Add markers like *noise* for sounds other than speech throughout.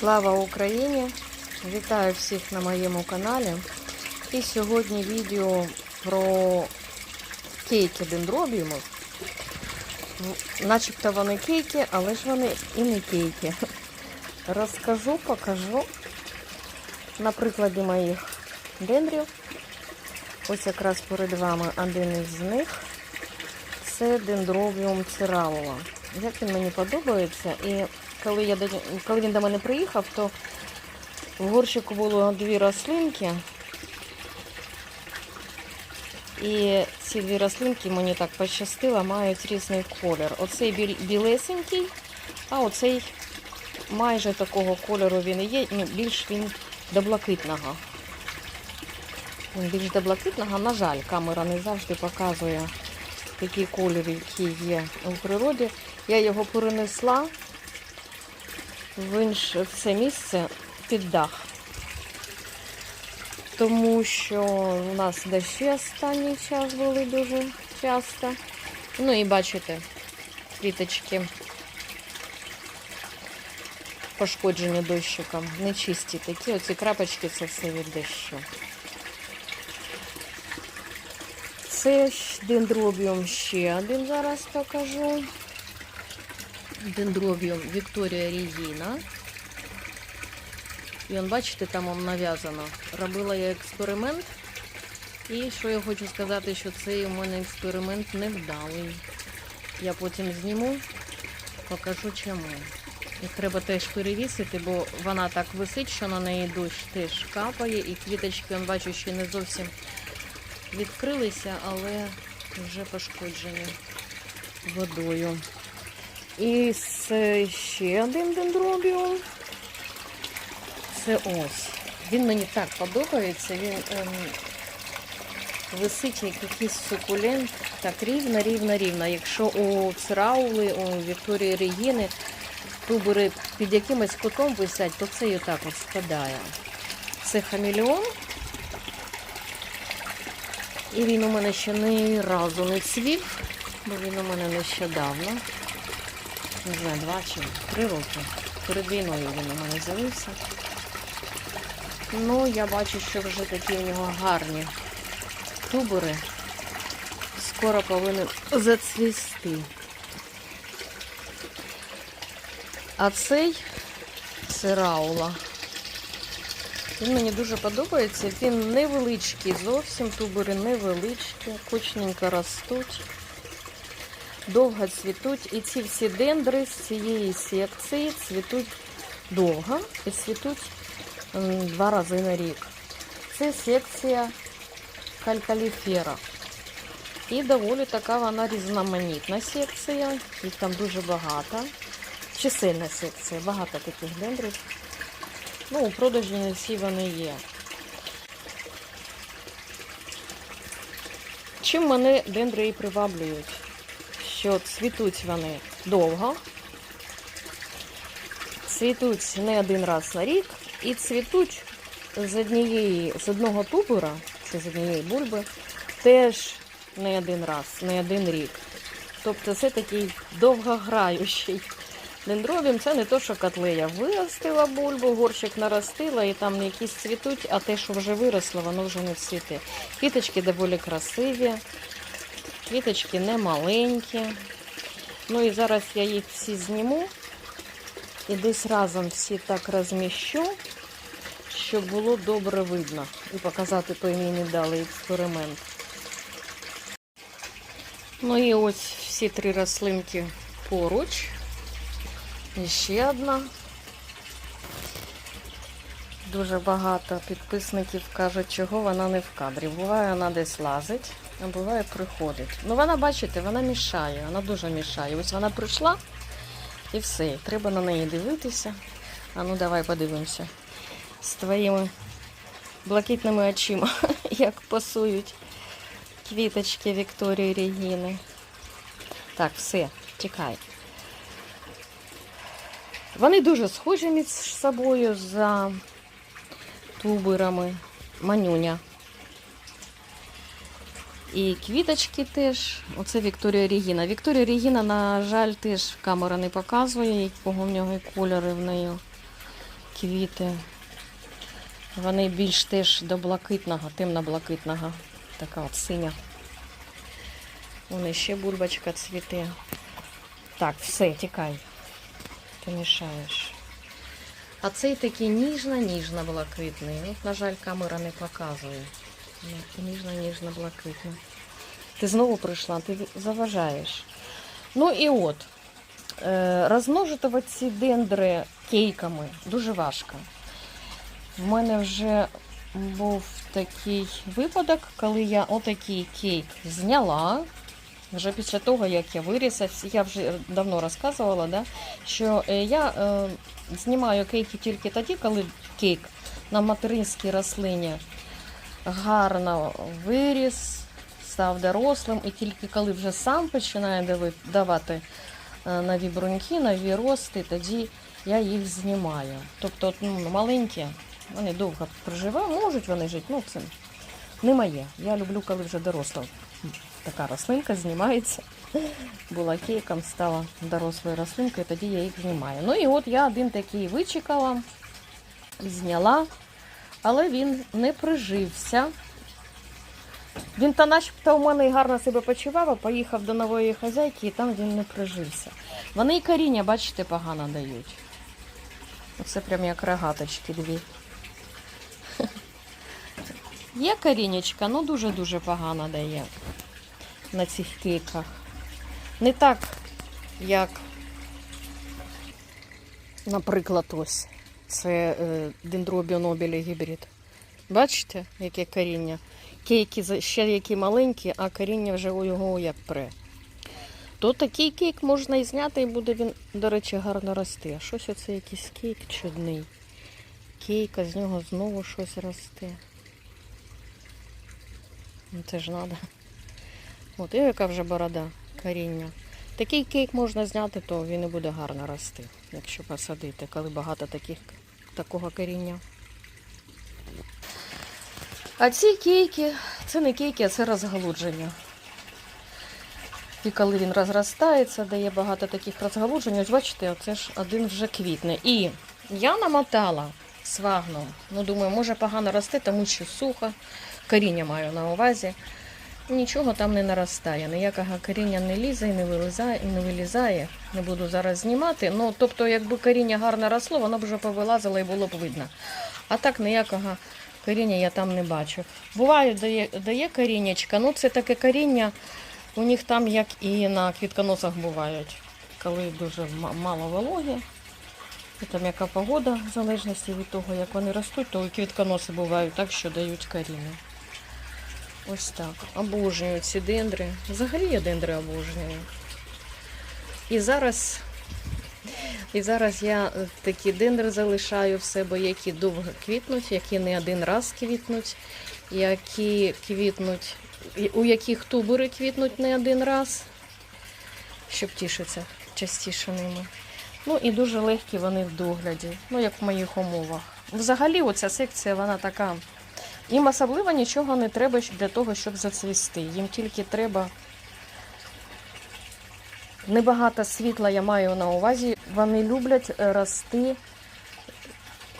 Слава Україні! Вітаю всіх на моєму каналі. І сьогодні відео про кейки дендробіумів. Начебто вони кейки, але ж вони і не кейки. Розкажу, покажу на прикладі моїх дендрів. Ось якраз перед вами один із них. Це дендробіум циралова. Як він мені подобається. І коли, я до, коли він до мене приїхав, то в горщику було дві рослинки. І ці дві рослинки мені так пощастило, мають різний колір. Оцей білесенький, а оцей майже такого кольору він і є, ну, більш він до блакитного. Він більш до блакитного, на жаль, камера не завжди показує такий колір, який є у природі. Я його перенесла в інше в це місце під дах. Тому що у нас дощі останній час були дуже часто. Ну і бачите, квіточки пошкоджені дощиком. Нечисті такі. Оці крапочки це все від дощу. Це дендробіум ще один зараз покажу. Дендробіум Вікторія Регіна. І он, бачите, там вам нав'язано. Робила я експеримент. І що я хочу сказати, що цей у мене експеримент невдалий. Я потім зніму, покажу чому. Їх треба теж перевісити, бо вона так висить, що на неї дощ теж капає, і квіточки, он бачу, ще не зовсім відкрилися, але вже пошкоджені водою. І ще один дендробіум. Це ось. Він мені так подобається. Він ем, висить як якийсь сукулент. Так рівно, рівно, рівно. Якщо у цираули, у Вікторії Регіни тубери під якимось кутом висять, то цей отак от спадає. Це хамелеон. І він у мене ще ні разу не цвів, бо він у мене нещодавно. Не знаю, два чи три роки. Перед війною він у мене з'явився. Ну, я бачу, що вже такі у нього гарні тубери. Скоро повинен зацвісти. А цей це раула. Він мені дуже подобається. Він невеличкий зовсім, тубери невеличкі, кучненько ростуть, довго цвітуть. І ці всі дендри з цієї секції цвітуть довго і цвітуть два рази на рік. Це секція калькаліфера. І доволі така вона різноманітна секція. Їх там дуже багато. Чисельна секція, багато таких дендрів. Ну, у продажі не всі вони є. Чим мене дендри і приваблюють? Що цвітуть вони довго, цвітуть не один раз на рік і цвітуть з однієї, з одного тубера, чи з однієї бульби, теж не один раз, не один рік. Тобто це такий довгограючий Дендробім це не то, що котлея. Виростила бульбу, горщик наростила і там якісь цвітуть, а те, що вже виросло, воно вже не цвіте. Квіточки доволі красиві, квіточки не маленькі. Ну і зараз я їх всі зніму і десь разом всі так розміщу, щоб було добре видно і показати той мій невдалий експеримент. Ну і ось всі три рослинки поруч. І ще одна. Дуже багато підписників кажуть, чого вона не в кадрі. Буває, вона десь лазить, а буває приходить. Ну вона, бачите, вона мішає, вона дуже мішає. Ось вона прийшла і все. Треба на неї дивитися. А ну давай подивимося. З твоїми блакитними очима, *laughs* як пасують квіточки Вікторії Регіни. Так, все, тікай. Вони дуже схожі між собою за туберами. Манюня. І квіточки теж. Оце Вікторія Регіна. Вікторія Регіна, на жаль, теж камера не показує, якого в нього і кольори в неї. квіти. Вони більш теж до блакитного, темно-блакитного. Така от синя. Вон ще бульбочка цвіте. Так, все, тікай. Ти мішаєш. А цей такий ніжно-ніжно блакитний. От, на жаль, камера не показує. Ну, Ніжно-ніжно блакитний. Ти знову прийшла, ти заважаєш. Ну і от. Е, розмножувати ці дендри кейками дуже важко. В мене вже був такий випадок, коли я отакий кейк зняла. Вже після того, як я вирісав, я вже давно розказувала, да, що е, я е, знімаю кейки тільки тоді, коли кейк на материнській рослині гарно виріс, став дорослим, і тільки коли вже сам починає давати е, нові бруньки, нові рости, тоді я їх знімаю. Тобто ну, маленькі, вони довго проживають, можуть вони жити, ну це не моє. Я люблю, коли вже доросла така рослинка знімається. Була кейком, стала дорослою рослинкою, тоді я їх знімаю. Ну і от я один такий вичекала, зняла, але він не прижився. Він та начебто у мене гарно себе почував, а поїхав до нової хазяйки, і там він не прижився. Вони і коріння, бачите, погано дають. Оце прям як рогаточки дві. *laughs* Є корінечка, ну дуже-дуже погано дає на цих кейках. Не так, як, наприклад, ось. Це е, дендробіонобілі гібрид. Бачите, яке коріння? Кейки ще які маленькі, а коріння вже у його як пре. То такий кейк можна і зняти, і буде він, до речі, гарно рости. А щось оце якийсь кейк чудний. Кейка, з нього знову щось росте. Ну це ж треба. От, і яка вже борода, коріння. Такий кейк можна зняти, то він і буде гарно рости, якщо посадити, коли багато таких, такого коріння. А ці кейки, це не кейки, а це розгалудження. І коли він розростається, дає багато таких розгалуджень. Ось бачите, оце ж один вже квітне. І я намотала свагном. Ну, думаю, може погано рости, тому що сухо. Коріння маю на увазі. Нічого там не наростає. Ніякого коріння не лізе і не вилізає, і не вилізає. Не буду зараз знімати. Ну, тобто, якби коріння гарно росло, воно б вже повилазило і було б видно. А так ніякого коріння я там не бачу. Буває, дає, дає коріннячка, ну це таке коріння, у них там, як і на квітконосах бувають, коли дуже мало вологи. І там яка погода, в залежності від того, як вони ростуть, то і квітконоси бувають так, що дають коріння. Ось так. Обожнюю ці дендри. Взагалі я дендри обожнюю. І зараз, і зараз я такі дендри залишаю в себе, які довго квітнуть, які не один раз квітнуть, які квітнуть, у яких тубери квітнуть не один раз, щоб тішитися частіше ними. Ну і дуже легкі вони в догляді, ну як в моїх умовах. Взагалі, оця секція, вона така. Їм особливо нічого не треба для того, щоб зацвісти. Їм тільки треба небагато світла, я маю на увазі. Вони люблять е, рости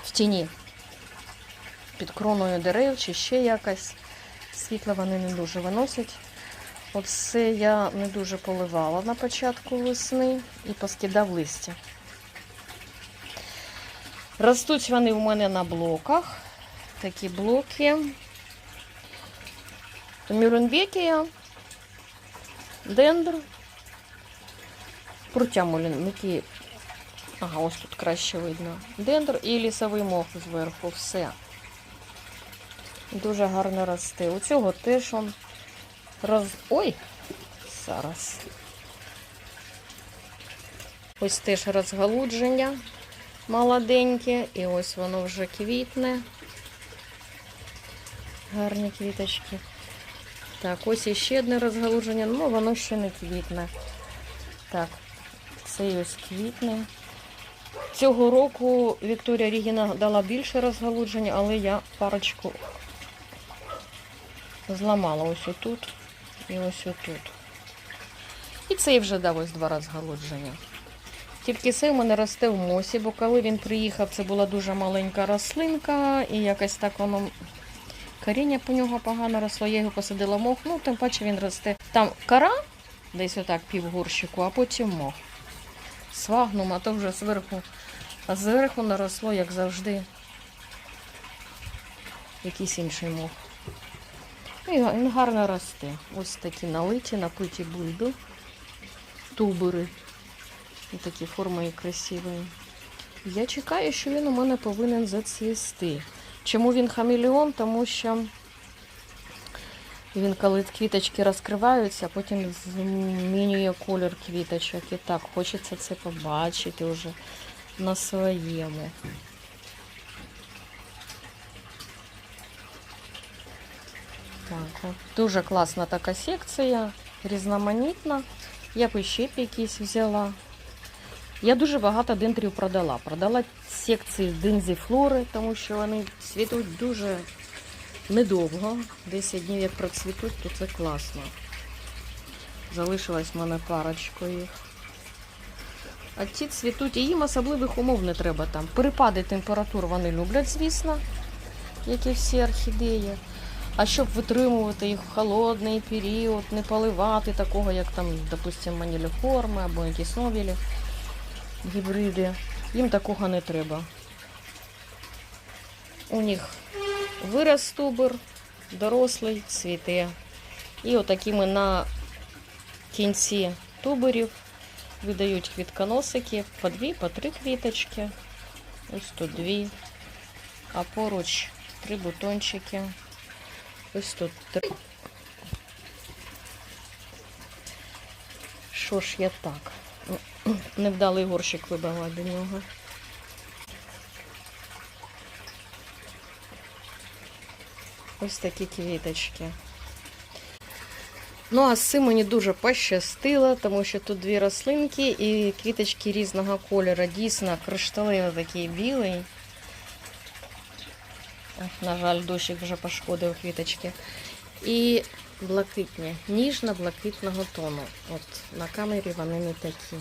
в тіні. Під кроною дерев чи ще якось. Світла вони не дуже виносять. Оце я не дуже поливала на початку весни і поскидав листя. Ростуть вони в мене на блоках. Такі блоки. Мюренбекія, дендр, пруття муленбекі. Ага, ось тут краще видно. Дендр і лісовий мох зверху. Все. Дуже гарно росте. У цього теж он роз... Ой! Зараз. Ось теж розгалудження молоденьке. І ось воно вже квітне. Гарні квіточки. Так, ось іще одне розгалудження, ну воно ще не квітне. Так, цей ось квітне. Цього року Вікторія Рігіна дала більше розгалудження, але я парочку зламала ось отут і ось отут. І цей вже дав ось два розгалудження. Тільки це в мене росте в мосі, бо коли він приїхав, це була дуже маленька рослинка, і якось так воно коріння по нього погано росло. Я його посадила мох, ну тим паче він росте. Там кора, десь отак півгорщику, а потім мох. Свагнум, а то вже зверху. А зверху наросло, як завжди, якийсь інший мох. І він гарно росте. Ось такі налиті, напиті бульби, тубери. І такі форми красиві. Я чекаю, що він у мене повинен зацвісти. Чому він хамелеон? Тому що він, коли квіточки розкриваються, потім змінює колір квіточок. І так, хочеться це побачити вже на своєму. Так. Дуже класна така секція, різноманітна. Я б ще якісь взяла. Я дуже багато дендрів продала. Продала секції динзі флори, тому що вони цвітуть дуже недовго. 10 днів як процвітуть, то це класно. Залишилась в мене парочка їх. А ті цвітуть, і їм особливих умов не треба там. Перепади температур вони люблять, звісно, як і всі орхідеї. А щоб витримувати їх в холодний період, не поливати такого, як там, допустимо, маніліформи або якісь новілі гібриди. Їм такого не треба. У них вирос тубер, дорослий, цвіте. І отакими на кінці туберів видають квітконосики по дві, по три квіточки. Ось тут дві. А поруч три бутончики. Ось тут три. Що ж я так? Невдалий горщик вибрала до нього. Ось такі квіточки. Ну, а з цим мені дуже пощастило, тому що тут дві рослинки і квіточки різного кольору. Дійсно, кришталево такий білий. На жаль, дощик вже пошкодив квіточки. І блакитні, ніжно-блакитного тону. От на камері вони не такі.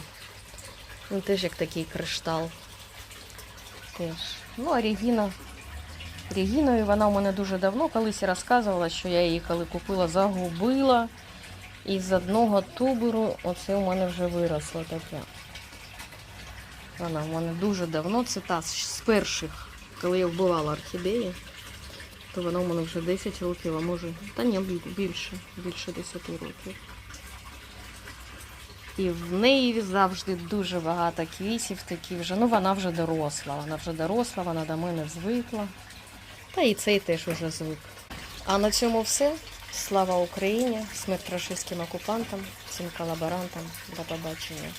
Ну, теж як такий криштал. Теж. Ну, а Регіна. Регіною вона у мене дуже давно колись розказувала, що я її коли купила, загубила. І з одного туберу оце у мене вже виросло таке. Вона у мене дуже давно, це та з перших, коли я вбивала орхідеї, то вона у мене вже 10 років, а може, та ні, більше, більше 10 років. І в неї завжди дуже багато квітів такі вже. Ну, вона вже доросла. Вона вже доросла, вона до мене звикла. Та і цей теж уже звик. А на цьому все. Слава Україні! Смерть рашистським окупантам, всім колаборантам. До побачення.